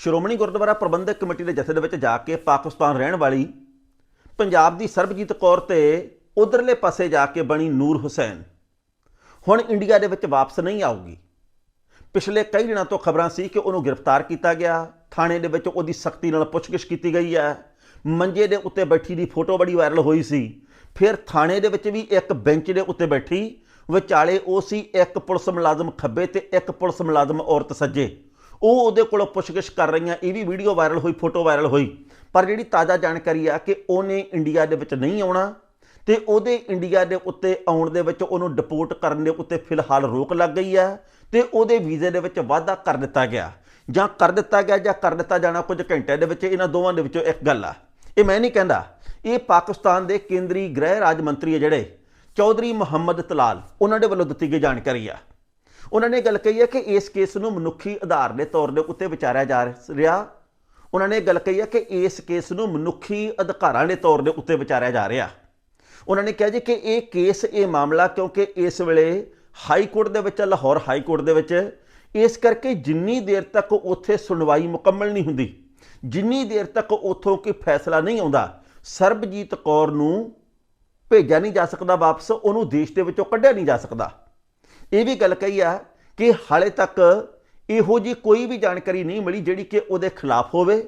ਸ਼੍ਰੋਮਣੀ ਗੁਰਦੁਆਰਾ ਪ੍ਰਬੰਧਕ committee ਦੇ ਜਥੇ ਦੇ ਵਿੱਚ ਜਾ ਕੇ ਪਾਕਿਸਤਾਨ ਰਹਿਣ ਵਾਲੀ ਪੰਜਾਬ ਦੀ ਸਰਬਜੀਤ ਕੌਰ ਤੇ ਉਧਰਲੇ ਪਾਸੇ ਜਾ ਕੇ ਬਣੀ ਨੂਰ ਹੁਸੈਨ ਹੁਣ ਇੰਡੀਆ ਦੇ ਵਿੱਚ ਵਾਪਸ ਨਹੀਂ ਆਊਗੀ। ਪਿਛਲੇ ਕਈ ਦਿਨਾਂ ਤੋਂ ਖਬਰਾਂ ਸੀ ਕਿ ਉਹਨੂੰ ਗ੍ਰਿਫਤਾਰ ਕੀਤਾ ਗਿਆ, ਥਾਣੇ ਦੇ ਵਿੱਚ ਉਹਦੀ ਸਖਤੀ ਨਾਲ ਪੁੱਛਗਿੱਛ ਕੀਤੀ ਗਈ ਹੈ, ਮੰਜੇ ਦੇ ਉੱਤੇ ਬੈਠੀ ਦੀ ਫੋਟੋ ਬੜੀ ਵਾਇਰਲ ਹੋਈ ਸੀ, ਫਿਰ ਥਾਣੇ ਦੇ ਵਿੱਚ ਵੀ ਇੱਕ ਬੈਂਚ ਦੇ ਉੱਤੇ ਬੈਠੀ, ਵਿਚਾਲੇ ਉਹ ਸੀ ਇੱਕ ਪੁਲਿਸ ਮੁਲਾਜ਼ਮ ਖੱਬੇ ਤੇ ਇੱਕ ਪੁਲਿਸ ਮੁਲਾਜ਼ਮ ਔਰਤ ਸੱਜੇ। ਉਹ ਉਹਦੇ ਕੋਲੋਂ ਪੁੱਛਗਿੱਛ ਕਰ ਰਹੀਆਂ, ਇਹ ਵੀ ਵੀਡੀਓ ਵਾਇਰਲ ਹੋਈ ਫੋਟੋ ਵਾਇਰਲ ਹੋਈ। ਪਰ ਜਿਹੜੀ ਤਾਜ਼ਾ ਜਾਣਕਾਰੀ ਆ ਕਿ ਉਹਨੇ ਇੰਡੀਆ ਦੇ ਵਿੱਚ ਨਹੀਂ ਆਉਣਾ ਤੇ ਉਹਦੇ ਇੰਡੀਆ ਦੇ ਉੱਤੇ ਆਉਣ ਦੇ ਵਿੱਚ ਉਹਨੂੰ ਡਿਪੋਰਟ ਕਰਨ ਦੇ ਉੱਤੇ ਫਿਲਹਾਲ ਰੋਕ ਲੱਗ ਗਈ ਆ ਤੇ ਉਹਦੇ ਵੀਜ਼ੇ ਦੇ ਵਿੱਚ ਵਾਧਾ ਕਰ ਦਿੱਤਾ ਗਿਆ। ਜਾਂ ਕਰ ਦਿੱਤਾ ਗਿਆ ਜਾਂ ਕਰ ਦਿੱਤਾ ਜਾਣਾ ਕੁਝ ਘੰਟਿਆਂ ਦੇ ਵਿੱਚ, ਇਹਨਾਂ ਦੋਵਾਂ ਦੇ ਵਿੱਚੋਂ ਇੱਕ ਗੱਲ ਆ। ਇਹ ਮੈਂ ਨਹੀਂ ਕਹਿੰਦਾ। ਇਹ ਪਾਕਿਸਤਾਨ ਦੇ ਕੇਂਦਰੀ ਗ੍ਰਹਿ ਰਾਜ ਮੰਤਰੀ ਹੈ ਜਿਹੜੇ, ਚੌਧਰੀ ਮੁਹੰਮਦ ਤਲਾਲ, ਉਹਨਾਂ ਦੇ ਵੱਲੋਂ ਦਿੱਤੀ ਗਈ ਜਾਣਕਾਰੀ ਆ। ਉਹਨਾਂ ਨੇ ਗੱਲ ਕਹੀ ਹੈ ਕਿ ਇਸ ਕੇਸ ਨੂੰ ਮਨੁੱਖੀ ਆਧਾਰ ਦੇ ਤੌਰ ਦੇ ਉੱਤੇ ਵਿਚਾਰਿਆ ਜਾ ਰਿਹਾ। ਉਹਨਾਂ ਨੇ ਗੱਲ ਕਹੀ ਹੈ ਕਿ ਇਸ ਕੇਸ ਨੂੰ ਮਨੁੱਖੀ ਅਧਿਕਾਰਾਂ ਦੇ ਤੌਰ ਦੇ ਉੱਤੇ ਵਿਚਾਰਿਆ ਜਾ ਰਿਹਾ। ਉਹਨਾਂ ਨੇ ਕਿਹਾ ਜੀ ਕਿ ਇਹ ਕੇਸ, ਇਹ ਮਾਮਲਾ ਕਿਉਂਕਿ ਇਸ ਵੇਲੇ ਹਾਈ ਕੋਰਟ ਦੇ ਵਿੱਚ ਲਾਹੌਰ ਹਾਈ ਕੋਰਟ ਦੇ ਵਿੱਚ। ਇਸ ਕਰਕੇ ਜਿੰਨੀ ਦੇਰ ਤੱਕ ਉੱਥੇ ਸੁਣਵਾਈ ਮੁਕੰਮਲ ਨਹੀਂ ਹੁੰਦੀ, ਜਿੰਨੀ ਦੇਰ ਤੱਕ ਉੱਥੋਂ ਕੋਈ ਫੈਸਲਾ ਨਹੀਂ ਆਉਂਦਾ, ਸਰਬਜੀਤ ਕੌਰ ਨੂੰ ਭੇਜਿਆ ਨਹੀਂ ਜਾ ਸਕਦਾ ਵਾਪਸ, ਉਹਨੂੰ ਦੇਸ਼ ਦੇ ਵਿੱਚੋਂ ਕੱਢਿਆ ਨਹੀਂ ਜਾ ਸਕਦਾ। ਇਹ ਵੀ ਗੱਲ ਕਹੀ ਆ ਕਿ ਹਾਲੇ ਤੱਕ ਇਹੋ ਜੀ ਕੋਈ ਵੀ ਜਾਣਕਾਰੀ ਨਹੀਂ ਮਿਲੀ ਜਿਹੜੀ ਕਿ ਉਹਦੇ ਖਿਲਾਫ ਹੋਵੇ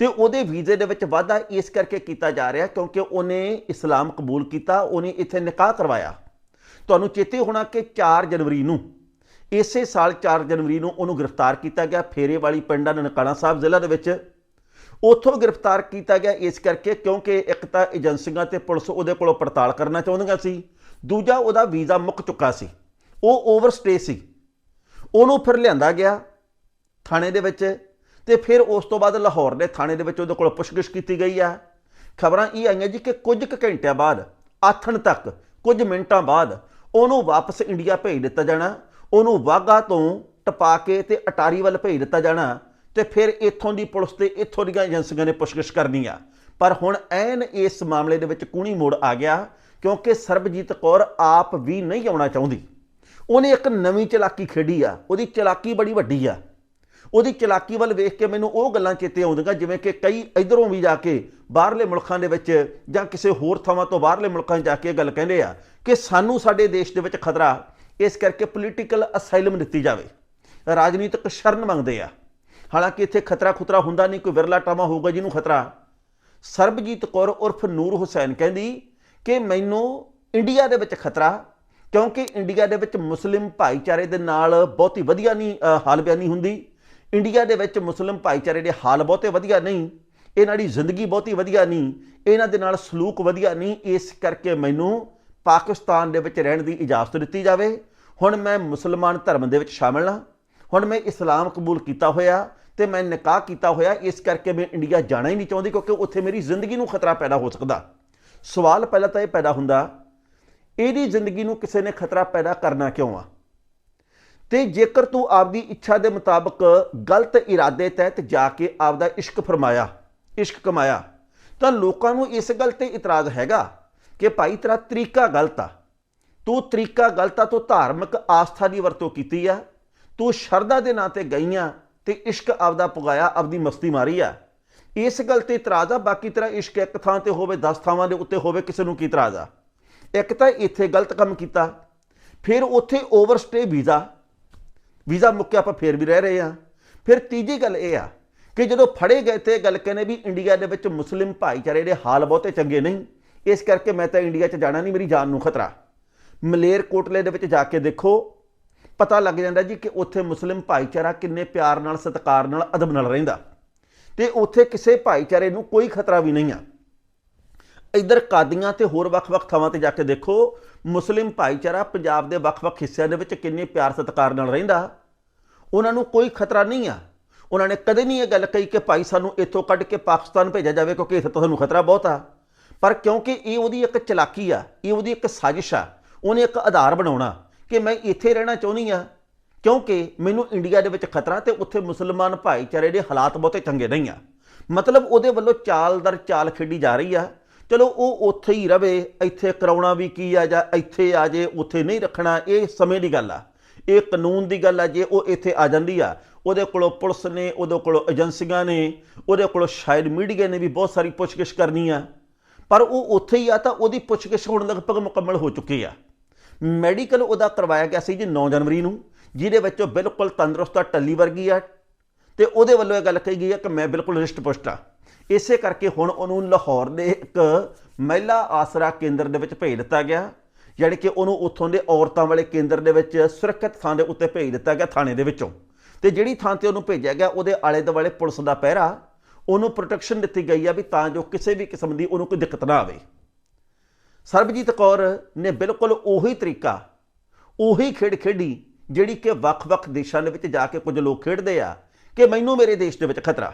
ਤੇ ਉਹਦੇ ਵੀਜ਼ੇ ਦੇ ਵਿੱਚ ਵਾਧਾ ਇਸ ਕਰਕੇ ਕੀਤਾ ਜਾ ਰਿਹਾ ਕਿਉਂਕਿ ਉਹਨੇ ਇਸਲਾਮ ਕਬੂਲ ਕੀਤਾ, ਉਹਨੇ ਇੱਥੇ ਨਿਕਾਹ ਕਰਵਾਇਆ। ਤੁਹਾਨੂੰ ਚੇਤੇ ਹੋਣਾ ਕਿ 4 ਜਨਵਰੀ ਨੂੰ, ਇਸੇ ਸਾਲ 4 ਜਨਵਰੀ ਨੂੰ ਉਹਨੂੰ ਗ੍ਰਿਫਤਾਰ ਕੀਤਾ ਗਿਆ ਫੇਰੇ ਵਾਲੀ ਪਿੰਡਾਂ ਨਨਕਾਣਾ ਸਾਹਿਬ ਜ਼ਿਲ੍ਹਾ ਦੇ ਵਿੱਚ। ਉੱਥੋਂ ਗ੍ਰਿਫਤਾਰ ਕੀਤਾ ਗਿਆ ਇਸ ਕਰਕੇ ਕਿਉਂਕਿ ਇੱਕ ਤਾਂ ਏਜੰਸੀਆਂ ਤੇ ਪੁਲਿਸ ਉਹਦੇ ਕੋਲੋਂ ਪੜਤਾਲ ਕਰਨਾ ਚਾਹੁੰਦੀਆਂ ਸੀ, ਦੂਜਾ ਉਹਦਾ ਵੀਜ਼ਾ ਮੁੱਕ ਚੁੱਕਾ ਸੀ। ਉਹ ਓਵਰਸਟੇ ਸੀ। ਉਹਨੂੰ ਫਿਰ ਲਿਆਂਦਾ ਗਿਆ ਥਾਣੇ ਦੇ ਵਿੱਚ ਤੇ ਫਿਰ ਉਸ ਤੋਂ ਬਾਅਦ ਲਾਹੌਰ ਦੇ ਥਾਣੇ ਦੇ ਵਿੱਚ ਉਹਦੇ ਕੋਲ ਪੁੱਛਗਿੱਛ ਕੀਤੀ ਗਈ ਆ। ਖਬਰਾਂ ਇਹ ਆਈਆਂ ਜੀ ਕਿ ਕੁਝ ਕੁ ਘੰਟਿਆਂ ਬਾਅਦ, ਆਥਣ ਤੱਕ, ਕੁਝ ਮਿੰਟਾਂ ਬਾਅਦ ਉਹਨੂੰ ਵਾਪਸ ਇੰਡੀਆ ਭੇਜ ਦਿੱਤਾ ਜਾਣਾ। ਉਹਨੂੰ ਵਾਗਾ ਤੋਂ ਟਪਾ ਕੇ ਤੇ ਅਟਾਰੀ ਵੱਲ ਭੇਜ ਦਿੱਤਾ ਜਾਣਾ ਤੇ ਫਿਰ ਇੱਥੋਂ ਦੀ ਪੁਲਿਸ ਤੇ ਇੱਥੋਂ ਦੀਆਂ ਏਜੰਸੀਆਂ ਨੇ ਪੁੱਛਗਿੱਛ ਕਰਨੀ ਆ। ਪਰ ਹੁਣ ਐਨ ਇਸ ਮਾਮਲੇ ਦੇ ਵਿੱਚ ਕੂਣੀ ਮੋੜ ਆ ਗਿਆ ਕਿਉਂਕਿ ਸਰਬਜੀਤ ਕੌਰ ਆਪ ਵੀ ਨਹੀਂ ਆਉਣਾ ਚਾਹੁੰਦੀ। ਉਹਨੇ ਇੱਕ ਨਵੀਂ ਚਲਾਕੀ ਖੇਡੀ ਆ, ਉਹਦੀ ਚਲਾਕੀ ਬੜੀ ਵੱਡੀ ਆ। ਉਹਦੀ ਚਲਾਕੀ ਵੱਲ ਵੇਖ ਕੇ ਮੈਨੂੰ ਉਹ ਗੱਲਾਂ ਚੇਤੇ ਆਉਂਦੀਆਂ, ਜਿਵੇਂ ਕਿ ਕਈ ਇਧਰੋਂ ਵੀ ਜਾ ਕੇ ਬਾਹਰਲੇ ਮੁਲਕਾਂ ਦੇ ਵਿੱਚ ਜਾਂ ਕਿਸੇ ਹੋਰ ਥਾਵਾਂ ਤੋਂ ਬਾਹਰਲੇ ਮੁਲਕਾਂ 'ਚ ਜਾ ਕੇ ਗੱਲ ਕਹਿੰਦੇ ਆ ਕਿ ਸਾਨੂੰ ਸਾਡੇ ਦੇਸ਼ ਦੇ ਵਿੱਚ ਖਤਰਾ ਇਸ ਕਰਕੇ ਪੋਲੀਟੀਕਲ ਅਸਾਈਲਮ ਦਿੱਤੀ ਜਾਵੇ। ਰਾਜਨੀਤਿਕ ਸ਼ਰਨ ਮੰਗਦੇ ਆ। ਹਾਲਾਂਕਿ ਇੱਥੇ ਖਤਰਾ ਖੁਤਰਾ ਹੁੰਦਾ ਨਹੀਂ, ਕੋਈ ਵਿਰਲਾ ਟਾਮਾ ਹੋਊਗਾ ਜਿਹਨੂੰ ਖਤਰਾ। ਸਰਬਜੀਤ ਕੌਰ ਉਰਫ ਨੂਰ ਹੁਸੈਨ ਕਹਿੰਦੀ ਕਿ ਮੈਨੂੰ ਇੰਡੀਆ ਦੇ ਵਿੱਚ ਖਤਰਾ ਕਿਉਂਕਿ ਇੰਡੀਆ ਦੇ ਵਿੱਚ ਮੁਸਲਿਮ ਭਾਈਚਾਰੇ ਦੇ ਨਾਲ ਬਹੁਤੀ ਵਧੀਆ ਨਹੀਂ ਹਾਲ ਬਿਆਨੀ ਹੁੰਦੀ। ਇੰਡੀਆ ਦੇ ਵਿੱਚ ਮੁਸਲਿਮ ਭਾਈਚਾਰੇ ਦੇ ਹਾਲ ਬਹੁਤੇ ਵਧੀਆ ਨਹੀਂ। ਇਹਨਾਂ ਦੀ ਜ਼ਿੰਦਗੀ ਬਹੁਤੀ ਵਧੀਆ ਨਹੀਂ। ਇਹਨਾਂ ਦੇ ਨਾਲ ਸਲੂਕ ਵਧੀਆ ਨਹੀਂ। ਇਸ ਕਰਕੇ ਮੈਨੂੰ ਪਾਕਿਸਤਾਨ ਦੇ ਵਿੱਚ ਰਹਿਣ ਦੀ ਇਜਾਜ਼ਤ ਦਿੱਤੀ ਜਾਵੇ। ਹੁਣ ਮੈਂ ਮੁਸਲਮਾਨ ਧਰਮ ਦੇ ਵਿੱਚ ਸ਼ਾਮਲ ਹਾਂ। ਹੁਣ ਮੈਂ ਇਸਲਾਮ ਕਬੂਲ ਕੀਤਾ ਹੋਇਆ ਤੇ ਮੈਂ ਨਿਕਾਹ ਕੀਤਾ ਹੋਇਆ। ਇਸ ਕਰਕੇ ਮੈਂ ਇੰਡੀਆ ਜਾਣਾ ਹੀ ਨਹੀਂ ਚਾਹੁੰਦੀ ਕਿਉਂਕਿ ਉੱਥੇ ਮੇਰੀ ਜ਼ਿੰਦਗੀ ਨੂੰ ਖਤਰਾ ਪੈਦਾ ਹੋ ਸਕਦਾ। ਸਵਾਲ ਪਹਿਲਾਂ ਤਾਂ ਇਹ ਪੈਦਾ ਹੁੰਦਾ ਇਹਦੀ ਜ਼ਿੰਦਗੀ ਨੂੰ ਕਿਸੇ ਨੇ ਖਤਰਾ ਪੈਦਾ ਕਰਨਾ ਕਿਉਂ ਆ? ਤੇ ਜੇਕਰ ਤੂੰ ਆਪਦੀ ਇੱਛਾ ਦੇ ਮੁਤਾਬਕ ਗਲਤ ਇਰਾਦੇ ਤਹਿਤ ਜਾ ਕੇ ਆਪਦਾ ਇਸ਼ਕ ਫਰਮਾਇਆ, ਇਸ਼ਕ ਕਮਾਇਆ, ਤਾਂ ਲੋਕਾਂ ਨੂੰ ਇਸ ਗੱਲ ਤੇ ਇਤਰਾਜ਼ ਹੈਗਾ ਕਿ ਭਾਈ ਤੇਰਾ ਤਰੀਕਾ ਗਲਤ ਆ। ਤੂੰ ਤਰੀਕਾ ਗਲਤ ਆ, ਤੂੰ ਧਾਰਮਿਕ ਆਸਥਾ ਦੀ ਵਰਤੋਂ ਕੀਤੀ ਆ, ਤੂੰ ਸ਼ਰਧਾ ਦੇ ਨਾਂ ਤੇ ਗਈਆਂ ਤੇ ਇਸ਼ਕ ਆਪਦਾ ਪੁਗਾਇਆ, ਆਪਦੀ ਮਸਤੀ ਮਾਰੀ ਆ। ਇਸ ਗੱਲ ਤੇ ਇਤਰਾਜ਼ ਆ, ਬਾਕੀ ਤੇਰਾ ਇਸ਼ਕ ਇੱਕ ਥਾਂ ਤੇ ਹੋਵੇ 10 ਥਾਵਾਂ ਦੇ ਉੱਤੇ ਹੋਵੇ, ਕਿਸੇ ਨੂੰ ਕੀ ਇਤਰਾਜ਼ ਆ? ਇੱਕ ਤਾਂ ਇੱਥੇ ਗਲਤ ਕੰਮ ਕੀਤਾ, ਫਿਰ ਉੱਥੇ ਓਵਰਸਟੇ ਵੀਜ਼ਾ ਵੀਜ਼ਾ ਮੁੱਕਿਆ ਆਪਾਂ ਫੇਰ ਵੀ ਰਹਿ ਰਹੇ ਆ ਫਿਰ ਤੀਜੀ ਗੱਲ ਇਹ ਆ ਕਿ ਜਦੋਂ ਫੜੇ ਗਏ ਤੇ ਇਹ ਗੱਲ ਕਹਿੰਦੇ ਵੀ ਇੰਡੀਆ ਦੇ ਵਿੱਚ ਮੁਸਲਿਮ ਭਾਈਚਾਰੇ ਦੇ ਹਾਲ ਬਹੁਤੇ ਚੰਗੇ ਨਹੀਂ, ਇਸ ਕਰਕੇ ਮੈਂ ਤਾਂ ਇੰਡੀਆ 'ਚ ਜਾਣਾ ਨਹੀਂ, ਮੇਰੀ ਜਾਨ ਨੂੰ ਖਤਰਾ। ਮਲੇਰ ਕੋਟਲੇ ਦੇ ਵਿੱਚ ਜਾ ਕੇ ਦੇਖੋ, ਪਤਾ ਲੱਗ ਜਾਂਦਾ ਜੀ ਕਿ ਉੱਥੇ ਮੁਸਲਿਮ ਭਾਈਚਾਰਾ ਕਿੰਨੇ ਪਿਆਰ ਨਾਲ, ਸਤਿਕਾਰ ਨਾਲ, ਅਦਬ ਨਾਲ ਰਹਿੰਦਾ। ਤੇ ਉੱਥੇ ਕਿਸੇ ਭਾਈਚਾਰੇ ਨੂੰ ਕੋਈ ਖਤਰਾ ਵੀ ਨਹੀਂ ਆ। ਇਧਰ ਕਾਦੀਆਂ ਤੇ ਹੋਰ ਵੱਖ-ਵੱਖ ਥਾਵਾਂ ਤੇ ਜਾ ਕੇ ਦੇਖੋ, ਮੁਸਲਿਮ ਭਾਈਚਾਰਾ ਪੰਜਾਬ ਦੇ ਵੱਖ-ਵੱਖ ਹਿੱਸਿਆਂ ਦੇ ਵਿੱਚ ਕਿੰਨੇ ਪਿਆਰ ਸਤਿਕਾਰ ਨਾਲ ਰਹਿੰਦਾ। ਉਹਨਾਂ ਨੂੰ ਕੋਈ ਖਤਰਾ ਨਹੀਂ ਆ। ਉਹਨਾਂ ਨੇ ਕਦੇ ਨਹੀਂ ਇਹ ਗੱਲ ਕਹੀ ਕਿ ਭਾਈ ਸਾਨੂੰ ਇੱਥੋਂ ਕੱਢ ਕੇ ਪਾਕਿਸਤਾਨ ਭੇਜਿਆ ਜਾਵੇ ਕਿਉਂਕਿ ਇੱਥੇ ਤੁਹਾਨੂੰ ਖਤਰਾ ਬਹੁਤ ਆ। ਪਰ ਕਿਉਂਕਿ ਇਹ ਉਹਦੀ ਇੱਕ ਚਲਾਕੀ ਆ, ਇਹ ਉਹਦੀ ਇੱਕ ਸਾਜ਼ਿਸ਼ ਆ, ਉਹਨੇ ਇੱਕ ਆਧਾਰ ਬਣਾਉਣਾ ਕਿ ਮੈਂ ਇੱਥੇ ਰਹਿਣਾ ਚਾਹੁੰਦੀ ਆ। ਕਿਉਂਕਿ ਮੈਨੂੰ ਇੰਡੀਆ ਦੇ ਵਿੱਚ ਖਤਰਾ ਤੇ ਉੱਥੇ ਮੁਸਲਮਾਨ ਭਾਈਚਾਰੇ ਦੇ ਹਾਲਾਤ ਬਹੁਤੇ ਚੰਗੇ ਨਹੀਂ ਆ। ਮਤਲਬ ਉਹਦੇ ਵੱਲੋਂ ਚਾਲ ਦਰ ਚਾਲ ਖੇਡੀ ਜਾ ਰਹੀ ਆ। ਚਲੋ ਉਹ ਉੱਥੇ ਹੀ ਰਵੇ, ਇੱਥੇ ਕਰਾਉਣਾ ਵੀ ਕੀ ਆ ਜਾਂ ਇੱਥੇ ਆ ਜੇ, ਉੱਥੇ ਨਹੀਂ ਰੱਖਣਾ, ਇਹ ਸਮੇਂ ਦੀ ਗੱਲ ਆ। ਇਹ ਕਾਨੂੰਨ ਦੀ ਗੱਲ ਆ, ਜੇ ਉਹ ਇੱਥੇ ਆ ਜਾਂਦੀ ਆ, ਉਹਦੇ ਕੋਲੋਂ ਪੁਲਿਸ ਨੇ, ਉਹਦੇ ਕੋਲੋਂ ਏਜੰਸੀਆਂ ਨੇ, ਉਹਦੇ ਕੋਲੋਂ ਸ਼ਾਇਦ ਮੀਡੀਆ ਨੇ ਵੀ ਬਹੁਤ ਸਾਰੀ ਪੁੱਛਗਿੱਛ ਕਰਨੀ ਆ। ਪਰ ਉਹ ਉੱਥੇ ਹੀ ਆ ਤਾਂ ਉਹਦੀ ਪੁੱਛਗਿੱਛ ਹੁਣ ਲਗਭਗ ਮੁਕੰਮਲ ਹੋ ਚੁੱਕੀ ਆ। ਮੈਡੀਕਲ ਉਹਦਾ ਕਰਵਾਇਆ ਗਿਆ ਸੀ ਜੀ 9 ਜਨਵਰੀ ਨੂੰ, ਜਿਹਦੇ ਵਿੱਚ ਉਹ ਬਿਲਕੁਲ ਤੰਦਰੁਸਤ ਆ, ਟੱਲੀ ਵਰਗੀ ਆ। ਤੇ ਉਹਦੇ ਵੱਲੋਂ ਇਹ ਗੱਲ ਕਹੀ ਗਈ ਹੈ ਕਿ ਮੈਂ ਬਿਲਕੁਲ ਰਿਸ਼ਟ ਪੁਸ਼ਟ ਆ। ਇਸੇ ਕਰਕੇ ਹੁਣ ਉਹਨੂੰ ਲਾਹੌਰ ਦੇ ਇੱਕ ਮਹਿਲਾ ਆਸਰਾ ਕੇਂਦਰ ਦੇ ਵਿੱਚ ਭੇਜ ਦਿੱਤਾ ਗਿਆ, ਯਾਨੀ ਕਿ ਉਹਨੂੰ ਉੱਥੋਂ ਦੇ ਔਰਤਾਂ ਵਾਲੇ ਕੇਂਦਰ ਦੇ ਵਿੱਚ ਸੁਰੱਖਿਅਤ ਥਾਂ ਦੇ ਉੱਤੇ ਭੇਜ ਦਿੱਤਾ ਗਿਆ ਥਾਣੇ ਦੇ ਵਿੱਚੋਂ। ਤੇ ਜਿਹੜੀ ਥਾਂ ਤੇ ਉਹਨੂੰ ਭੇਜਿਆ ਗਿਆ, ਉਹਦੇ ਆਲੇ ਦੁਆਲੇ ਪੁਲਿਸ ਦਾ ਪਹਿਰਾ, ਉਹਨੂੰ ਪ੍ਰੋਟੈਕਸ਼ਨ ਦਿੱਤੀ ਗਈ ਆ ਵੀ ਤਾਂ ਜੋ ਕਿਸੇ ਵੀ ਕਿਸਮ ਦੀ ਉਹਨੂੰ ਕੋਈ ਦਿੱਕਤ ਨਾ ਆਵੇ। ਸਰਬਜੀਤ ਕੌਰ ਨੇ ਬਿਲਕੁਲ ਉਹੀ ਤਰੀਕਾ, ਉਹੀ ਖੇਡ ਖੇਡੀ, ਜਿਹੜੀ ਕਿ ਵੱਖ-ਵੱਖ ਦੇਸ਼ਾਂ ਦੇ ਵਿੱਚ ਜਾ ਕੇ ਕੁਝ ਲੋਕ ਖੇਡਦੇ ਆ, ਕਿ ਮੈਨੂੰ ਮੇਰੇ ਦੇਸ਼ ਦੇ ਵਿੱਚ ਖਤਰਾ।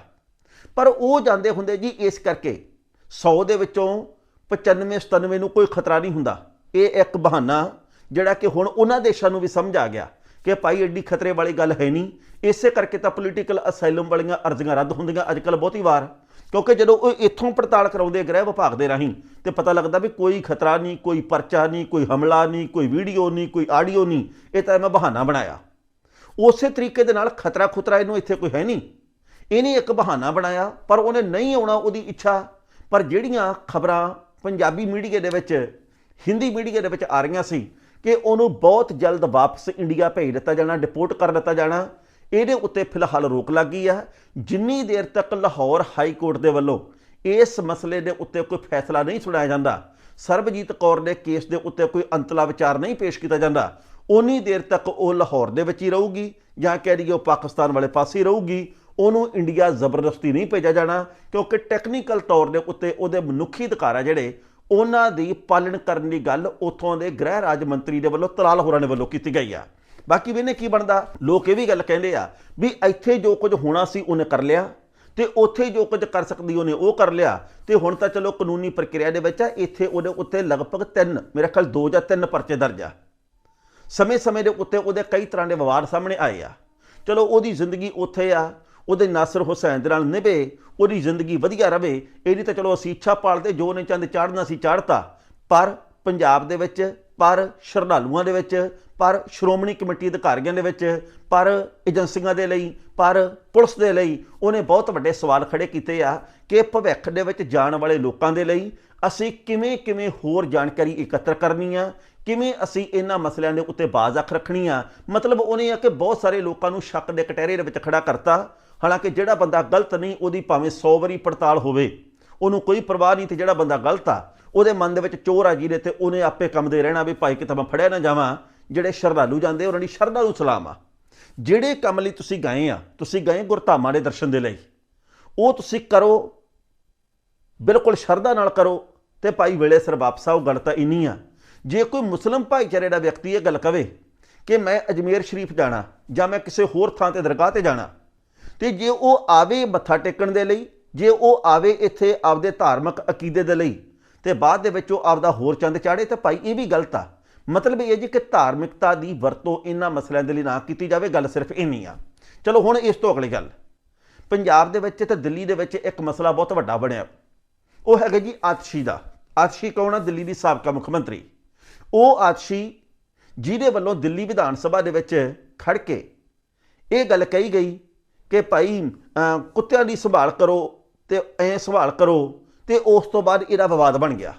ਪਰ ਉਹ ਜਾਂਦੇ ਹੁੰਦੇ ਜੀ ਇਸ ਕਰਕੇ। 100 ਦੇ ਵਿੱਚੋਂ 95 97 ਨੂੰ ਕੋਈ ਖਤਰਾ ਨਹੀਂ ਹੁੰਦਾ। ਇਹ ਇੱਕ ਬਹਾਨਾ ਜਿਹੜਾ ਕਿ ਹੁਣ ਉਹਨਾਂ ਦੇਸ਼ਾਂ ਨੂੰ ਵੀ ਸਮਝ ਆ ਗਿਆ ਕਿ ਭਾਈ ਐਡੀ ਖਤਰੇ ਵਾਲੀ ਗੱਲ ਹੈ ਨਹੀਂ। ਇਸੇ ਕਰਕੇ ਤਾਂ ਪੋਲੀਟੀਕਲ ਅਸਾਈਲਮ ਵਾਲੀਆਂ ਅਰਜ਼ੀਆਂ ਰੱਦ ਹੁੰਦੀਆਂ ਅੱਜ ਕੱਲ ਬਹੁਤੀ ਵਾਰ। ਕਿਉਂਕਿ ਜਦੋਂ ਉਹ ਇੱਥੋਂ ਪੜਤਾਲ ਕਰਾਉਂਦੇ ਗ੍ਰਹਿ ਵਿਭਾਗ ਦੇ ਰਾਹੀਂ, ਤੇ ਪਤਾ ਲੱਗਦਾ ਵੀ ਕੋਈ ਖਤਰਾ ਨਹੀਂ, ਕੋਈ ਪਰਚਾ ਨਹੀਂ, ਕੋਈ ਹਮਲਾ ਨਹੀਂ, ਕੋਈ ਵੀਡੀਓ ਨਹੀਂ, ਕੋਈ ਆਡੀਓ ਨਹੀਂ। ਇਹ ਤਾਂ ਮੈਂ ਬਹਾਨਾ ਬਣਾਇਆ। ਉਸੇ ਤਰੀਕੇ ਦੇ ਨਾਲ ਖਤਰਾ ਖੁਤਰਾ ਇਹਨੂੰ ਇੱਥੇ ਕੋਈ ਹੈ ਨਹੀਂ। ਇਹਨੇ ਇੱਕ ਬਹਾਨਾ ਬਣਾਇਆ, ਪਰ ਉਹਨੇ ਨਹੀਂ ਆਉਣਾ ਉਹਦੀ ਇੱਛਾ। ਪਰ ਜਿਹੜੀਆਂ ਖਬਰਾਂ ਪੰਜਾਬੀ ਮੀਡੀਆ ਦੇ ਵਿੱਚ, ਹਿੰਦੀ ਮੀਡੀਆ ਦੇ ਵਿੱਚ ਆ ਰਹੀਆਂ ਸੀ ਕਿ ਉਹਨੂੰ ਬਹੁਤ ਜਲਦ ਵਾਪਸ ਇੰਡੀਆ ਭੇਜ ਦਿੱਤਾ ਜਾਣਾ, ਡਿਪੋਰਟ ਕਰ ਦਿੱਤਾ ਜਾਣਾ, ਇਹਦੇ ਉੱਤੇ ਫਿਲਹਾਲ ਰੋਕ ਲੱਗੀ ਆ। ਜਿੰਨੀ ਦੇਰ ਤੱਕ ਲਾਹੌਰ ਹਾਈ ਕੋਰਟ ਦੇ ਵੱਲੋਂ ਇਸ ਮਸਲੇ ਦੇ ਉੱਤੇ ਕੋਈ ਫੈਸਲਾ ਨਹੀਂ ਸੁਣਾਇਆ ਜਾਂਦਾ, ਸਰਬਜੀਤ ਕੌਰ ਦੇ ਕੇਸ ਦੇ ਉੱਤੇ ਕੋਈ ਅੰਤਲਾ ਵਿਚਾਰ ਨਹੀਂ ਪੇਸ਼ ਕੀਤਾ ਜਾਂਦਾ ਉਨੀ ਦੇਰ ਤੱਕ ਉਹ ਲਾਹੌਰ ਦੇ ਵਿੱਚ ਹੀ ਰਹੂਗੀ ਜਾਂ ਕਹਿ ਲਈਏ ਉਹ ਪਾਕਿਸਤਾਨ ਵਾਲੇ ਪਾਸੇ ਹੀ ਰਹੂਗੀ। ਉਹਨੂੰ ਇੰਡੀਆ ਜ਼ਬਰਦਸਤੀ ਨਹੀਂ ਭੇਜਿਆ ਜਾਣਾ, ਕਿਉਂਕਿ ਟੈਕਨੀਕਲ ਤੌਰ ਦੇ ਉੱਤੇ ਉਹਦੇ ਮਨੁੱਖੀ ਅਧਿਕਾਰ ਆ ਜਿਹੜੇ, ਉਹਨਾਂ ਦੀ ਪਾਲਣ ਕਰਨ ਦੀ ਗੱਲ ਉਥੋਂ ਦੇ ਗ੍ਰਹਿ ਰਾਜ ਮੰਤਰੀ ਦੇ ਵੱਲੋਂ ਤਲਾਲ ਹੋਰਾਂ ਦੇ ਵੱਲੋਂ ਕੀਤੀ ਗਈ ਆ। ਬਾਕੀ ਵੀ ਇਹਨੇ ਕੀ ਬਣਦਾ? ਲੋਕ ਇਹ ਵੀ ਗੱਲ ਕਹਿੰਦੇ ਆ ਵੀ ਇੱਥੇ ਜੋ ਕੁਝ ਹੋਣਾ ਸੀ ਉਹਨੇ ਕਰ ਲਿਆ, ਤੇ ਉੱਥੇ ਜੋ ਕੁਝ ਕਰ ਸਕਦੀ ਉਹਨੇ ਉਹ ਕਰ ਲਿਆ, ਤੇ ਹੁਣ ਤਾਂ ਚਲੋ ਕਾਨੂੰਨੀ ਪ੍ਰਕਿਰਿਆ ਦੇ ਵਿੱਚ ਆ, ਇੱਥੇ ਉਹਦੇ ਉੱਤੇ ਲਗਭਗ 3 ਮੇਰੇ ਖਿਆਲ 2 ਜਾਂ 3 ਪਰਚੇ ਦਰਜ ਆ। ਸਮੇਂ-ਸਮੇਂ ਦੇ ਉੱਤੇ ਉਹਦੇ ਕਈ ਤਰ੍ਹਾਂ ਦੇ ਵਿਵਾਦ ਸਾਹਮਣੇ ਆਏ ਆ। ਚਲੋ ਉਹਦੀ ਜ਼ਿੰਦਗੀ ਉੱਥੇ ਆ ਉਹਦੇ ਨਾਸਰ ਹੁਸੈਨ ਦੇ ਨਾਲ ਨਿਭੇ, ਉਹਦੀ ਜ਼ਿੰਦਗੀ ਵਧੀਆ ਰਵੇ, ਇਹਦੀ ਤਾਂ ਚਲੋ ਅਸੀਂ ਇੱਛਾ ਪਾਲਦੇ, ਜੋ ਨੇ ਚੰਦ ਚਾੜਨਾ ਸੀ ਚਾੜਤਾ। ਪਰ ਪੰਜਾਬ ਦੇ ਵਿੱਚ, ਪਰ ਸ਼ਰਧਾਲੂਆਂ ਦੇ ਵਿੱਚ, ਪਰ ਸ਼੍ਰੋਮਣੀ ਕਮੇਟੀ ਅਧਿਕਾਰੀਆਂ ਦੇ ਵਿੱਚ, ਪਰ ਏਜੰਸੀਆਂ ਦੇ ਲਈ, ਪਰ ਪੁਲਿਸ ਦੇ ਲਈ ਉਹਨੇ ਬਹੁਤ ਵੱਡੇ ਸਵਾਲ ਖੜੇ ਕੀਤੇ ਆ ਕਿ ਭਵਿੱਖ ਦੇ ਵਿੱਚ ਜਾਣ ਵਾਲੇ ਲੋਕਾਂ ਦੇ ਲਈ ਅਸੀਂ ਕਿਵੇਂ ਕਿਵੇਂ ਹੋਰ ਜਾਣਕਾਰੀ ਇਕੱਤਰ ਕਰਨੀ ਆ, ਕਿਵੇਂ ਅਸੀਂ ਇਹਨਾਂ ਮਸਲਿਆਂ ਦੇ ਉੱਤੇ ਬਾਜ਼ ਅੱਖ ਰੱਖਣੀ ਆ। ਮਤਲਬ ਉਹਨੇ ਆ ਕਿ ਬਹੁਤ ਸਾਰੇ ਲੋਕਾਂ ਨੂੰ ਸ਼ੱਕ ਦੇ ਕਟਹਿਰੇ ਦੇ ਵਿੱਚ ਖੜਾ ਕਰਤਾ। ਹਾਲਾਂਕਿ ਜਿਹੜਾ ਬੰਦਾ ਗਲਤ ਨਹੀਂ, ਉਹਦੀ ਭਾਵੇਂ 100 ਵਾਰੀ ਪੜਤਾਲ ਹੋਵੇ, ਉਹਨੂੰ ਕੋਈ ਪਰਵਾਹ ਨਹੀਂ ਤੇ ਜਿਹੜਾ ਬੰਦਾ ਗਲਤ ਆ, ਉਹਦੇ ਮਨ ਦੇ ਵਿੱਚ ਚੋਰ ਆ ਜਿਹਦੇ ਤੇ ਉਹਨੇ ਆਪੇ ਕੰਮ ਦੇ ਰਹਿਣਾ ਵੀ ਭਾਈ ਕਿਤੇ ਮੈਂ ਫੜਿਆ ਨਾ ਜਾਵਾਂ, ਜਿਹੜੇ ਸ਼ਰਧਾਲੂ ਜਾਂਦੇ ਉਹਨਾਂ ਦੀ ਸ਼ਰਧਾ ਨੂੰ ਸਲਾਮ ਆ। ਜਿਹੜੇ ਕੰਮ ਲਈ ਤੁਸੀਂ ਗਏ ਆ, ਤੁਸੀਂ ਗਏ ਗੁਰਧਾਮਾਂ ਦੇ ਦਰਸ਼ਨ ਦੇ ਲਈ, ਉਹ ਤੁਸੀਂ ਕਰੋ, ਬਿਲਕੁਲ ਸ਼ਰਧਾ ਨਾਲ ਕਰੋ ਤੇ ਭਾਈ ਵੇਲੇ ਸਿਰ ਵਾਪਸ ਆਓ, ਗੱਲ ਤਾਂ ਇੰਨੀ ਆ। ਜੇ ਕੋਈ ਮੁਸਲਮ ਭਾਈਚਾਰੇ ਦਾ ਵਿਅਕਤੀ ਇਹ ਗੱਲ ਕਵੇ ਕਿ ਮੈਂ ਅਜਮੇਰ ਸ਼ਰੀਫ ਜਾਣਾ ਜਾਂ ਮੈਂ ਕਿਸੇ ਹੋਰ ਥਾਂ ਤੇ ਦਰਗਾਹ ਤੇ ਜਾਣਾ ਤੇ ਜੇ ਉਹ ਆਵੇ ਮੱਥਾ ਟੇਕਣ ਦੇ ਲਈ, ਜੇ ਉਹ ਆਵੇ ਇੱਥੇ ਆਪਦੇ ਧਾਰਮਿਕ ਅਕੀਦੇ ਦੇ ਲਈ, ਤੇ ਬਾਅਦ ਦੇ ਵਿੱਚ ਉਹ ਆਪਦਾ ਹੋਰ ਚੰਦ ਚਾੜੇ, ਤਾਂ ਭਾਈ ਇਹ ਵੀ ਗਲਤ ਆ। ਮਤਲਬ ਇਹ ਜੀ ਕਿ ਧਾਰਮਿਕਤਾ ਦੀ ਵਰਤੋਂ ਇਹਨਾਂ ਮਸਲਿਆਂ ਦੇ ਲਈ ਨਾ ਕੀਤੀ ਜਾਵੇ, ਗੱਲ ਸਿਰਫ ਇੰਨੀ ਆ। ਚਲੋ ਹੁਣ ਇਸ ਤੋਂ ਅਗਲੀ ਗੱਲ। ਪੰਜਾਬ ਦੇ ਵਿੱਚ ਤੇ ਦਿੱਲੀ ਦੇ ਵਿੱਚ ਇੱਕ ਮਸਲਾ ਬਹੁਤ ਵੱਡਾ ਬਣਿਆ। ਉਹ ਹੈਗਾ ਜੀ ਆਤਸ਼ੀ ਦਾ। ਆਤਸ਼ੀ ਕੌਣ ਆ? ਦਿੱਲੀ ਦੀ ਸਾਬਕਾ ਮੁੱਖ ਮੰਤਰੀ। ਉਹ ਆਤਸ਼ੀ ਜਿਹਦੇ ਵੱਲੋਂ ਦਿੱਲੀ ਵਿਧਾਨ ਸਭਾ ਦੇ ਵਿੱਚ ਖੜ ਕੇ ਇਹ ਗੱਲ ਕਹੀ ਗਈ ਕਿ ਭਾਈ ਕੁੱਤਿਆਂ ਦੀ ਸੰਭਾਲ ਕਰੋ ਤੇ ਐ ਸੰਭਾਲ ਕਰੋ ਤੇ ਉਸ ਤੋਂ ਬਾਅਦ ਇਹਦਾ ਵਿਵਾਦ ਬਣ ਗਿਆ।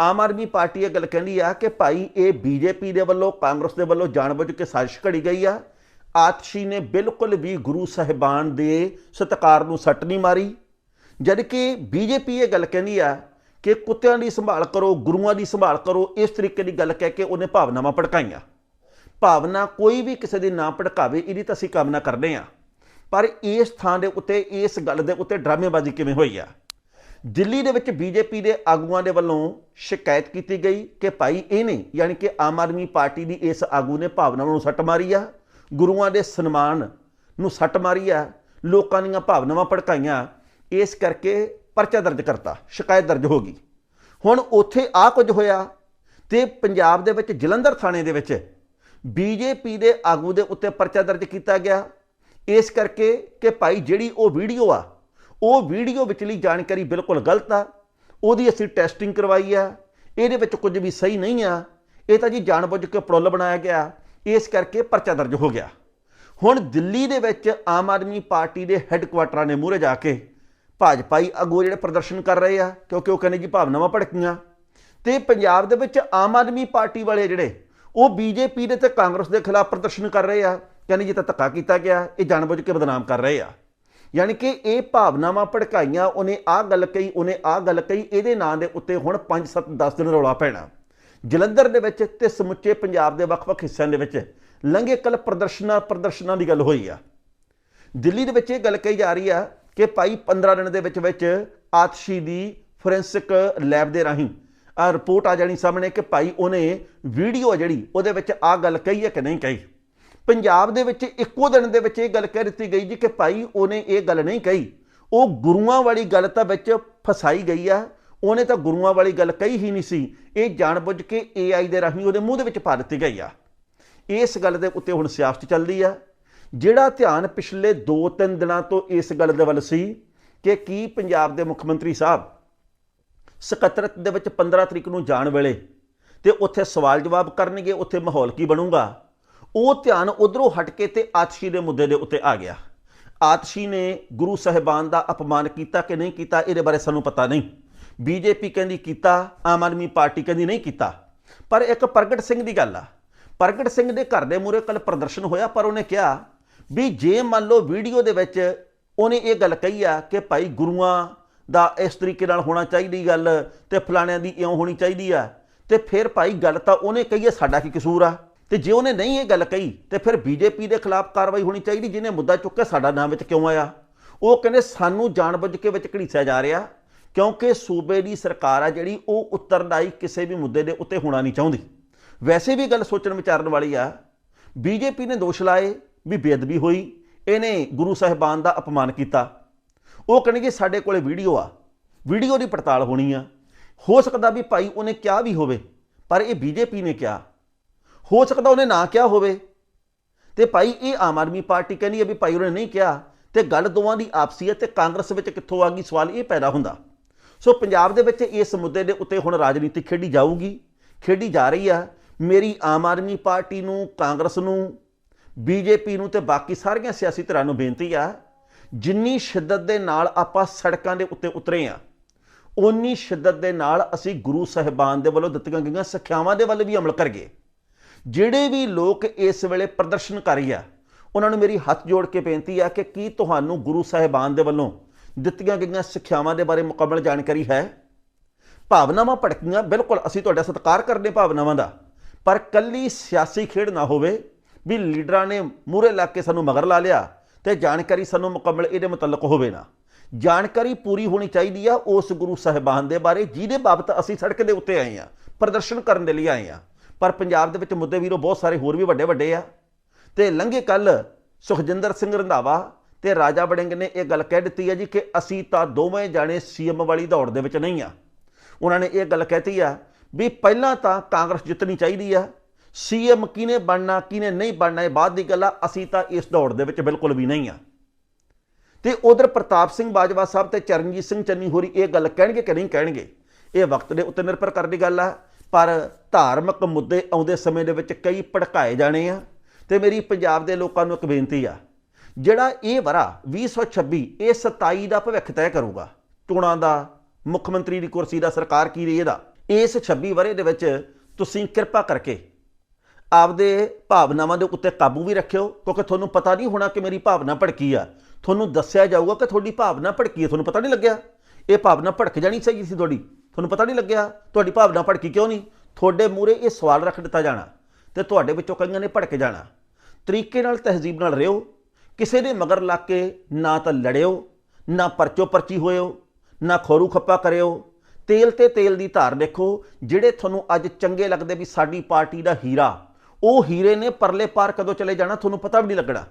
ਆਮ ਆਦਮੀ ਪਾਰਟੀ ਇਹ ਗੱਲ ਕਹਿੰਦੀ ਆ ਕਿ ਭਾਈ, ਇਹ ਬੀਜੇਪੀ ਦੇ ਵੱਲੋਂ, ਕਾਂਗਰਸ ਦੇ ਵੱਲੋਂ ਜਾਣਬੁੱਝ ਕੇ ਸਾਜ਼ਿਸ਼ ਘੜੀ ਗਈ ਆ। ਆਤਸ਼ੀ ਨੇ ਬਿਲਕੁਲ ਵੀ ਗੁਰੂ ਸਾਹਿਬਾਨ ਦੇ ਸਤਕਾਰ ਨੂੰ ਸੱਟ ਨਹੀਂ ਮਾਰੀ। ਜਦ ਕਿ ਬੀਜੇਪੀ ਇਹ ਗੱਲ ਕਹਿੰਦੀ ਆ ਕਿ ਕੁੱਤਿਆਂ ਦੀ ਸੰਭਾਲ ਕਰੋ, ਗੁਰੂਆਂ ਦੀ ਸੰਭਾਲ ਕਰੋ, ਇਸ ਤਰੀਕੇ ਦੀ ਗੱਲ ਕਹਿ ਕੇ ਉਹਨੇ ਭਾਵਨਾਵਾਂ ਭੜਕਾਈਆਂ। ਭਾਵਨਾ ਕੋਈ ਵੀ ਕਿਸੇ ਦੀ ਨਾ ਭੜਕਾਵੇ, ਇਹਦੀ ਤਾਂ ਅਸੀਂ ਕਾਮਨਾ ਕਰਦੇ ਆ ਪਰ ਇਸ ਥਾਂ ਦੇ ਉੱਤੇ, ਇਸ ਗੱਲ ਦੇ ਉੱਤੇ ਡਰਾਮੇਬਾਜ਼ੀ ਕਿਵੇਂ ਹੋਈ ਆ? ਦਿੱਲੀ ਦੇ ਵਿੱਚ ਬੀਜੇਪੀ ਦੇ ਆਗੂਆਂ ਦੇ ਵੱਲੋਂ ਸ਼ਿਕਾਇਤ ਕੀਤੀ ਗਈ ਕਿ ਭਾਈ ਇਹਨੇ ਯਾਨੀ ਕਿ ਆਮ ਆਦਮੀ ਪਾਰਟੀ ਦੀ ਇਸ ਆਗੂ ਨੇ ਭਾਵਨਾਵਾਂ ਨੂੰ ਸੱਟ ਮਾਰੀ ਆ। ਗੁਰੂਆਂ ਦੇ ਸਨਮਾਨ ਨੂੰ ਸੱਟ ਮਾਰੀ ਆ। ਲੋਕਾਂ ਦੀਆਂ ਭਾਵਨਾਵਾਂ ਭੜਕਾਈਆਂ। ਇਸ ਕਰਕੇ ਪਰਚਾ ਦਰਜ ਕਰਤਾ, ਸ਼ਿਕਾਇਤ ਦਰਜ ਹੋ ਗਈ। ਹੁਣ ਉੱਥੇ ਆ ਕੁਝ ਹੋਇਆ ਤੇ ਪੰਜਾਬ ਦੇ ਵਿੱਚ ਜਲੰਧਰ ਥਾਣੇ ਦੇ ਵਿੱਚ ਬੀਜੇਪੀ ਦੇ ਆਗੂ ਦੇ ਉੱਤੇ ਪਰਚਾ ਦਰਜ ਕੀਤਾ ਗਿਆ। ਇਸ ਕਰਕੇ ਕਿ ਭਾਈ ਜਿਹੜੀ ਉਹ ਵੀਡੀਓ ਆ, ਉਹ ਵੀਡੀਓ ਵਿਚਲੀ ਜਾਣਕਾਰੀ ਬਿਲਕੁਲ ਗਲਤ ਆ। ਉਹਦੀ ਅਸੀਂ ਟੈਸਟਿੰਗ ਕਰਵਾਈ ਆ। ਇਹਦੇ ਵਿੱਚ ਕੁਝ ਵੀ ਸਹੀ ਨਹੀਂ ਆ। ਇਹ ਤਾਂ ਜੀ ਜਾਣਬੁੱਝ ਕੇ ਪ੍ਰੋਲ ਬਣਾਇਆ ਗਿਆ। ਇਸ ਕਰਕੇ ਪਰਚਾ ਦਰਜ ਹੋ ਗਿਆ। ਹੁਣ ਦਿੱਲੀ ਦੇ ਵਿੱਚ ਆਮ ਆਦਮੀ ਪਾਰਟੀ ਦੇ ਹੈੱਡਕੁਆਟਰਾਂ ਨੇ ਮੂਹਰੇ ਜਾ ਕੇ ਭਾਜਪਾਈ ਆਗੂ ਜਿਹੜੇ ਪ੍ਰਦਰਸ਼ਨ ਕਰ ਰਹੇ ਆ, ਕਿਉਂਕਿ ਉਹ ਕਹਿੰਦੇ ਜੀ ਭਾਵਨਾਵਾਂ ਭੜਕੀਆਂ। ਤੇ ਪੰਜਾਬ ਦੇ ਵਿੱਚ ਆਮ ਆਦਮੀ ਪਾਰਟੀ ਵਾਲੇ ਜਿਹੜੇ, ਉਹ ਬੀਜੇਪੀ ਦੇ ਤੇ ਕਾਂਗਰਸ ਦੇ ਖਿਲਾਫ ਪ੍ਰਦਰਸ਼ਨ ਕਰ ਰਹੇ ਆ। ਕਹਿੰਦੇ ਜੀ ਤਾਂ ਧੱਕਾ ਕੀਤਾ ਗਿਆ, ਇਹ ਜਾਣਬੁੱਝ ਕੇ ਬਦਨਾਮ ਕਰ ਰਹੇ ਆ। ਯਾਨੀ ਕਿ ਇਹ ਭਾਵਨਾਵਾਂ ਭੜਕਾਈਆਂ, ਉਹਨੇ ਆਹ ਗੱਲ ਕਹੀ, ਉਹਨੇ ਆਹ ਗੱਲ ਕਹੀ, ਇਹਦੇ ਨਾਂ ਦੇ ਉੱਤੇ ਹੁਣ 5 7 10 ਦਿਨ ਰੌਲਾ ਪੈਣਾ। ਜਲੰਧਰ ਦੇ ਵਿੱਚ ਤੇ ਸਮੁੱਚੇ ਪੰਜਾਬ ਦੇ ਵੱਖ-ਵੱਖ ਹਿੱਸਿਆਂ ਦੇ ਵਿੱਚ ਲੰਘੇ ਕੱਲ ਪ੍ਰਦਰਸ਼ਨਾਂ ਪ੍ਰਦਰਸ਼ਨਾਂ ਦੀ ਗੱਲ ਹੋਈ ਆ। ਦਿੱਲੀ ਦੇ ਵਿੱਚ ਇਹ ਗੱਲ ਕਹੀ ਜਾ ਰਹੀ ਆ ਕਿ ਭਾਈ 15 ਦਿਨ ਦੇ ਵਿੱਚ ਵਿੱਚ ਆਤਸ਼ੀ ਦੀ ਫੋਰੈਂਸਿਕ ਲੈਬ ਦੇ ਰਾਹੀਂ ਆ ਰਿਪੋਰਟ ਆ ਜਾਣੀ ਸਾਹਮਣੇ ਕਿ ਭਾਈ ਉਹਨੇ ਵੀਡੀਓ ਜਿਹੜੀ, ਉਹਦੇ ਵਿੱਚ ਆ ਗੱਲ ਕਹੀ ਹੈ ਕਿ ਨਹੀਂ ਕਹੀ। ਪੰਜਾਬ ਦੇ ਵਿੱਚ ਇੱਕੋ ਦਿਨ ਦੇ ਵਿੱਚ ਇਹ ਗੱਲ ਕਹਿ ਦਿੱਤੀ ਗਈ ਜੀ ਕਿ ਭਾਈ ਉਹਨੇ ਇਹ ਗੱਲ ਨਹੀਂ ਕਹੀ। ਉਹ ਗੁਰੂਆਂ ਵਾਲੀ ਗੱਲ ਤਾਂ ਵਿੱਚ ਫਸਾਈ ਗਈ ਆ। ਉਹਨੇ ਤਾਂ ਗੁਰੂਆਂ ਵਾਲੀ ਗੱਲ ਕਹੀ ਹੀ ਨਹੀਂ ਸੀ। ਇਹ ਜਾਣਬੁੱਝ ਕੇ AI ਦੇ ਰਾਹੀਂ ਉਹਦੇ ਮੂੰਹ ਦੇ ਵਿੱਚ ਪਾ ਦਿੱਤੀ ਗਈ ਆ। ਇਸ ਗੱਲ ਦੇ ਉੱਤੇ ਹੁਣ ਸਿਆਸਤ ਚੱਲਦੀ ਆ। ਜਿਹੜਾ ਧਿਆਨ ਪਿਛਲੇ 2-3 ਦਿਨਾਂ ਤੋਂ ਇਸ ਗੱਲ ਦੇ ਵੱਲ ਸੀ ਕਿ ਕੀ ਪੰਜਾਬ ਦੇ ਮੁੱਖ ਮੰਤਰੀ ਸਾਹਿਬ ਸਕੱਤਰਤ ਦੇ ਵਿੱਚ 15 ਤਰੀਕ ਨੂੰ ਜਾਣ ਵੇਲੇ ਤੇ ਉੱਥੇ ਸਵਾਲ ਜਵਾਬ ਕਰਨਗੇ, ਉੱਥੇ ਮਾਹੌਲ ਕੀ ਬਣੂਗਾ? ਉਹ ਧਿਆਨ ਉਧਰੋਂ ਹਟ ਕੇ ਤੇ ਆਤਸ਼ੀ ਦੇ ਮੁੱਦੇ ਦੇ ਉੱਤੇ ਆ ਗਿਆ। ਆਤਸ਼ੀ ਨੇ ਗੁਰੂ ਸਾਹਿਬਾਨ ਦਾ ਅਪਮਾਨ ਕੀਤਾ ਕਿ ਨਹੀਂ ਕੀਤਾ, ਇਹਦੇ ਬਾਰੇ ਸਾਨੂੰ ਪਤਾ ਨਹੀਂ। ਬੀਜੇਪੀ ਕਹਿੰਦੀ ਕੀਤਾ, ਆਮ ਆਦਮੀ ਪਾਰਟੀ ਕਹਿੰਦੀ ਨਹੀਂ ਕੀਤਾ। ਪਰ ਇੱਕ ਪ੍ਰਗਟ ਸਿੰਘ ਦੀ ਗੱਲ ਆ। ਪ੍ਰਗਟ ਸਿੰਘ ਦੇ ਘਰ ਦੇ ਮੂਹਰੇ ਕੱਲ ਪ੍ਰਦਰਸ਼ਨ ਹੋਇਆ, ਪਰ ਉਹਨੇ ਕਿਹਾ ਵੀ ਜੇ ਮੰਨ ਲਓ ਵੀਡੀਓ ਦੇ ਵਿੱਚ ਉਹਨੇ ਇਹ ਗੱਲ ਕਹੀ ਆ ਕਿ ਭਾਈ ਗੁਰੂਆਂ ਦਾ ਇਸ ਤਰੀਕੇ ਨਾਲ ਹੋਣਾ ਚਾਹੀਦੀ ਗੱਲ ਤੇ ਫਲਾਣਿਆਂ ਦੀ ਇਉਂ ਹੋਣੀ ਚਾਹੀਦੀ ਆ, ਤੇ ਫਿਰ ਭਾਈ ਗੱਲ ਤਾਂ ਉਹਨੇ ਕਹੀ ਹੈ ਸਾਡਾ ਕੀ ਕਸੂਰ ਆ? ਤੇ ਜੇ ਉਹਨੇ ਨਹੀਂ ਇਹ ਗੱਲ ਕਹੀ, ਤੇ ਫਿਰ ਬੀਜੇਪੀ ਦੇ ਖਿਲਾਫ ਕਾਰਵਾਈ ਹੋਣੀ ਚਾਹੀਦੀ, ਜਿਹਨੇ ਮੁੱਦਾ ਚੁੱਕਿਆ ਸਾਡਾ ਨਾਮ ਵਿੱਚ ਕਿਉਂ ਆਇਆ? ਉਹ ਕਹਿੰਦੇ ਸਾਨੂੰ ਜਾਣਬੁੱਝ ਕੇ ਵਿੱਚ ਘੜੀਸਿਆ ਜਾ ਰਿਹਾ, ਕਿਉਂਕਿ ਸੂਬੇ ਦੀ ਸਰਕਾਰ ਆ ਜਿਹੜੀ, ਉਹ ਉੱਤਰਦਾਈ ਕਿਸੇ ਵੀ ਮੁੱਦੇ ਦੇ ਉੱਤੇ ਹੋਣਾ ਨਹੀਂ ਚਾਹੁੰਦੀ। ਵੈਸੇ ਵੀ ਗੱਲ ਸੋਚਣ ਵਿਚਾਰਨ ਵਾਲੀ ਆ, ਬੀਜੇਪੀ ਨੇ ਦੋਸ਼ ਲਾਏ ਵੀ ਬੇਅਦਬੀ ਹੋਈ, ਇਹਨੇ ਗੁਰੂ ਸਾਹਿਬਾਨ ਦਾ ਅਪਮਾਨ ਕੀਤਾ। ਉਹ ਕਹਿਣਗੇ ਸਾਡੇ ਕੋਲੇ ਵੀਡੀਓ ਆ, ਵੀਡੀਓ ਦੀ ਪੜਤਾਲ ਹੋਣੀ ਆ। ਹੋ ਸਕਦਾ ਵੀ ਭਾਈ ਉਹਨੇ ਕਿਹਾ ਵੀ ਹੋਵੇ, ਪਰ ਇਹ ਬੀਜੇਪੀ ਨੇ ਕਿਹਾ। ਹੋ ਸਕਦਾ ਉਹਨੇ ਨਾ ਕਿਹਾ ਹੋਵੇ। ਤੇ ਭਾਈ, ਇਹ ਆਮ ਆਦਮੀ ਪਾਰਟੀ ਕਹਿੰਦੀ ਹੈ ਵੀ ਭਾਈ ਉਹਨੇ ਨਹੀਂ ਕਿਹਾ। ਤੇ ਗੱਲ ਦੋਵਾਂ ਦੀ ਆਪਸੀ ਹੈ ਤੇ ਕਾਂਗਰਸ ਵਿੱਚ ਕਿੱਥੋਂ ਆ ਗਈ? ਸਵਾਲ ਇਹ ਪੈਦਾ ਹੁੰਦਾ। ਸੋ ਪੰਜਾਬ ਦੇ ਵਿੱਚ ਇਸ ਮੁੱਦੇ ਦੇ ਉੱਤੇ ਹੁਣ ਰਾਜਨੀਤੀ ਖੇਡੀ ਜਾਊਗੀ। ਖੇਡੀ ਜਾ ਰਹੀ ਆ। ਮੇਰੀ ਆਮ ਆਦਮੀ ਪਾਰਟੀ ਨੂੰ, ਕਾਂਗਰਸ ਨੂੰ, ਬੀਜੇਪੀ ਨੂੰ ਤੇ ਬਾਕੀ ਸਾਰੀਆਂ ਸਿਆਸੀ ਧਿਰਾਂ ਨੂੰ ਬੇਨਤੀ ਆ, ਜਿੰਨੀ ਸ਼ਿੱਦਤ ਦੇ ਨਾਲ ਆਪਾਂ ਸੜਕਾਂ ਦੇ ਉੱਤੇ ਉਤਰੇ ਆ ਉਨੀ ਸ਼ਿੱਦਤ ਦੇ ਨਾਲ ਅਸੀਂ ਗੁਰੂ ਸਾਹਿਬਾਨ ਦੇ ਵੱਲੋਂ ਦਿੱਤੀਆਂ ਗਈਆਂ ਸਿੱਖਿਆਵਾਂ ਦੇ ਵੱਲ ਵੀ ਅਮਲ ਕਰੀਏ ਜਿਹੜੇ ਵੀ ਲੋਕ ਇਸ ਵੇਲੇ ਪ੍ਰਦਰਸ਼ਨਕਾਰੀ ਆ, ਉਹਨਾਂ ਨੂੰ ਮੇਰੀ ਹੱਥ ਜੋੜ ਕੇ ਬੇਨਤੀ ਆ ਕਿ ਕੀ ਤੁਹਾਨੂੰ ਗੁਰੂ ਸਾਹਿਬਾਨ ਦੇ ਵੱਲੋਂ ਦਿੱਤੀਆਂ ਗਈਆਂ ਸਿੱਖਿਆਵਾਂ ਦੇ ਬਾਰੇ ਮੁਕੰਮਲ ਜਾਣਕਾਰੀ ਹੈ? ਭਾਵਨਾਵਾਂ ਭੜਕੀਆਂ, ਬਿਲਕੁਲ ਅਸੀਂ ਤੁਹਾਡਾ ਸਤਿਕਾਰ ਕਰਦੇ ਭਾਵਨਾਵਾਂ ਦਾ, ਪਰ ਕੱਲੀ ਸਿਆਸੀ ਖੇਡ ਨਾ ਹੋਵੇ ਵੀ ਲੀਡਰਾਂ ਨੇ ਮੂਹਰੇ ਲਾ ਕੇ ਸਾਨੂੰ ਮਗਰ ਲਾ ਲਿਆ ਤੇ ਜਾਣਕਾਰੀ ਸਾਨੂੰ ਮੁਕੰਮਲ ਇਹਦੇ ਮੁਤਲਕ ਹੋਵੇ ਨਾ। ਜਾਣਕਾਰੀ ਪੂਰੀ ਹੋਣੀ ਚਾਹੀਦੀ ਆ ਉਸ ਗੁਰੂ ਸਾਹਿਬਾਨ ਦੇ ਬਾਰੇ, ਜਿਹਦੇ ਬਾਬਤ ਅਸੀਂ ਸੜਕ ਦੇ ਉੱਤੇ ਆਏ ਆ, ਪ੍ਰਦਰਸ਼ਨ ਕਰਨ ਦੇ ਲਈ ਆਏ ਆ। ਪਰ ਪੰਜਾਬ ਦੇ ਵਿੱਚ ਮੁੱਦੇ ਵੀਰੋ ਬਹੁਤ ਸਾਰੇ ਹੋਰ ਵੀ ਵੱਡੇ ਵੱਡੇ ਆ। ਤੇ ਲੰਘੇ ਕੱਲ ਸੁਖਜਿੰਦਰ ਸਿੰਘ ਰੰਧਾਵਾ ਤੇ ਰਾਜਾ ਵੜਿੰਗ ਨੇ ਇਹ ਗੱਲ ਕਹਿ ਦਿੱਤੀ ਹੈ ਜੀ ਕਿ ਅਸੀਂ ਤਾਂ ਦੋਵੇਂ ਜਾਣੇ ਸੀਐਮ ਵਾਲੀ ਦੌੜ ਦੇ ਵਿੱਚ ਨਹੀਂ ਆ। ਉਹਨਾਂ ਨੇ ਇਹ ਗੱਲ ਕਹਿਤੀ ਆ ਵੀ ਪਹਿਲਾਂ ਤਾਂ ਕਾਂਗਰਸ ਜਿੱਤਣੀ ਚਾਹੀਦੀ ਆ। ਸੀਐਮ ਕਿਨੇ ਬਣਨਾ ਕਿਨੇ ਨਹੀਂ ਬਣਨਾ, ਇਹ ਬਾਅਦ ਦੀ ਗੱਲ ਆ, ਅਸੀਂ ਤਾਂ ਇਸ ਦੌੜ ਦੇ ਵਿੱਚ ਬਿਲਕੁਲ ਵੀ ਨਹੀਂ ਆ। ਤੇ ਉਧਰ ਪ੍ਰਤਾਪ ਸਿੰਘ ਬਾਜਵਾ ਸਾਹਿਬ ਤੇ ਚਰਨਜੀਤ ਸਿੰਘ ਚੰਨੀ ਹੋਰੀ ਇਹ ਗੱਲ ਕਹਿਣਗੇ ਕਿ ਨਹੀਂ ਕਹਿਣਗੇ? ਇਹ ਵਕਤ ਦੇ ਉੱਤੇ ਨਿਰਭਰ ਕਰਦੀ ਗੱਲ ਆ। ਪਰ ਧਾਰਮਿਕ ਮੁੱਦੇ ਆਉਂਦੇ ਸਮੇਂ ਦੇ ਵਿੱਚ ਕਈ ਭੜਕਾਏ ਜਾਣੇ ਆ। ਤੇ ਮੇਰੀ ਪੰਜਾਬ ਦੇ ਲੋਕਾਂ ਨੂੰ ਇੱਕ ਬੇਨਤੀ ਆ, ਜਿਹੜਾ ਇਹ ਵਰਾ 2026 ਇਹ 27 ਦਾ ਭਵਿੱਖ ਤੈਅ ਕਰੂਗਾ, ਚੋਣਾਂ ਦਾ, ਮੁੱਖ ਮੰਤਰੀ ਦੀ ਕੁਰਸੀ ਦਾ, ਸਰਕਾਰ ਕੀ ਰਹੀ ਇਹਦਾ, ਇਸ 26 ਵਰੇ ਦੇ ਵਿੱਚ ਤੁਸੀਂ ਕਿਰਪਾ ਕਰਕੇ ਆਪਦੇ ਭਾਵਨਾਵਾਂ ਦੇ ਉੱਤੇ ਕਾਬੂ ਵੀ ਰੱਖਿਓ, ਕਿਉਂਕਿ ਤੁਹਾਨੂੰ ਪਤਾ ਨਹੀਂ ਹੋਣਾ ਕਿ ਮੇਰੀ ਭਾਵਨਾ ਭੜਕੀ ਆ। ਤੁਹਾਨੂੰ ਦੱਸਿਆ ਜਾਊਗਾ ਕਿ ਤੁਹਾਡੀ ਭਾਵਨਾ ਭੜਕੀ ਹੈ ਤੁਹਾਨੂੰ ਪਤਾ ਨਹੀਂ ਲੱਗਿਆ? ਇਹ ਭਾਵਨਾ ਭੜਕ ਜਾਣੀ ਚਾਹੀਦੀ ਸੀ ਤੁਹਾਡੀ। ਤੁਹਾਨੂੰ ਪਤਾ ਨਹੀਂ ਲੱਗਿਆ? ਤੁਹਾਡੀ ਭਾਵਨਾ ਭੜਕੀ ਕਿਉਂ ਨਹੀਂ? ਤੁਹਾਡੇ ਮੂਹਰੇ ਇਹ ਸਵਾਲ ਰੱਖ ਦਿੱਤਾ ਜਾਣਾ ਤੇ ਤੁਹਾਡੇ ਵਿੱਚੋਂ ਕਈਆਂ ਨੇ ਭੜਕ ਜਾਣਾ। ਤਰੀਕੇ ਨਾਲ ਤਹਿਜ਼ੀਬ ਨਾਲ ਰਿਓ ਕਿਸੇ ਦੇ ਮਗਰ ਲੱਗ ਕੇ ਨਾ ਤਾਂ ਲੜਿਓ, ਨਾ ਪਰਚੋ ਪਰਚੀ ਹੋਇਓ, ਨਾ ਖੋਰੂ ਖੱਪਾ ਕਰਿਓ। ਤੇਲ ਤੇ ਤੇਲ ਦੀ ਧਾਰ ਦੇਖੋ, ਜਿਹੜੇ ਤੁਹਾਨੂੰ ਅੱਜ ਚੰਗੇ ਲੱਗਦੇ ਵੀ ਸਾਡੀ ਪਾਰਟੀ ਦਾ ਹੀਰਾ, ਉਹ ਹੀਰੇ ਨੇ ਪਰਲੇ ਪਾਰ ਕਦੋਂ ਚਲੇ ਜਾਣਾ ਤੁਹਾਨੂੰ ਪਤਾ ਵੀ ਨਹੀਂ ਲੱਗਣਾ।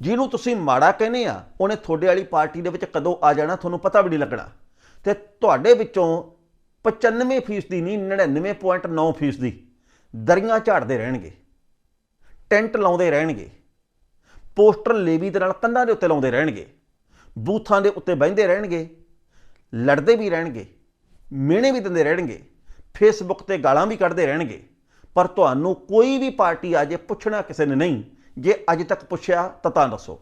ਜਿਹਨੂੰ ਤੁਸੀਂ ਮਾੜਾ ਕਹਿੰਦੇ ਆ, ਉਹਨੇ ਤੁਹਾਡੇ ਵਾਲੀ ਪਾਰਟੀ ਦੇ ਵਿੱਚ ਕਦੋਂ ਆ ਜਾਣਾ ਤੁਹਾਨੂੰ ਪਤਾ ਵੀ ਨਹੀਂ ਲੱਗਣਾ। ਤੇ ਤੁਹਾਡੇ ਵਿੱਚੋਂ 95% ਦੀ ਨਹੀਂ 99.9% ਦੀ ਦਰੀਆਂ ਝਾੜਦੇ ਰਹਿਣਗੇ, ਟੈਂਟ ਲਾਉਂਦੇ ਰਹਿਣਗੇ, ਪੋਸਟਰ ਲੇਵੀ ਦੇ ਨਾਲ ਕੰਧਾਂ ਦੇ ਉੱਤੇ ਲਾਉਂਦੇ ਰਹਿਣਗੇ, ਬੂਥਾਂ ਦੇ ਉੱਤੇ ਬਹਿੰਦੇ ਰਹਿਣਗੇ, ਲੜਦੇ ਵੀ ਰਹਿਣਗੇ, ਮਿਹਣੇ ਵੀ ਦਿੰਦੇ ਰਹਿਣਗੇ, ਫੇਸਬੁੱਕ ਤੇ ਗਾਲਾਂ ਵੀ ਕੱਢਦੇ ਰਹਿਣਗੇ। ਪਰ ਤੁਹਾਨੂੰ ਕੋਈ ਵੀ ਪਾਰਟੀ ਆ ਜੇ ਪੁੱਛਣਾ ਕਿਸੇ ਨੇ ਨਹੀਂ, ਜੇ ਅੱਜ ਤੱਕ ਪੁੱਛਿਆ ਤਾਂ ਤਾਂ ਦੱਸੋ।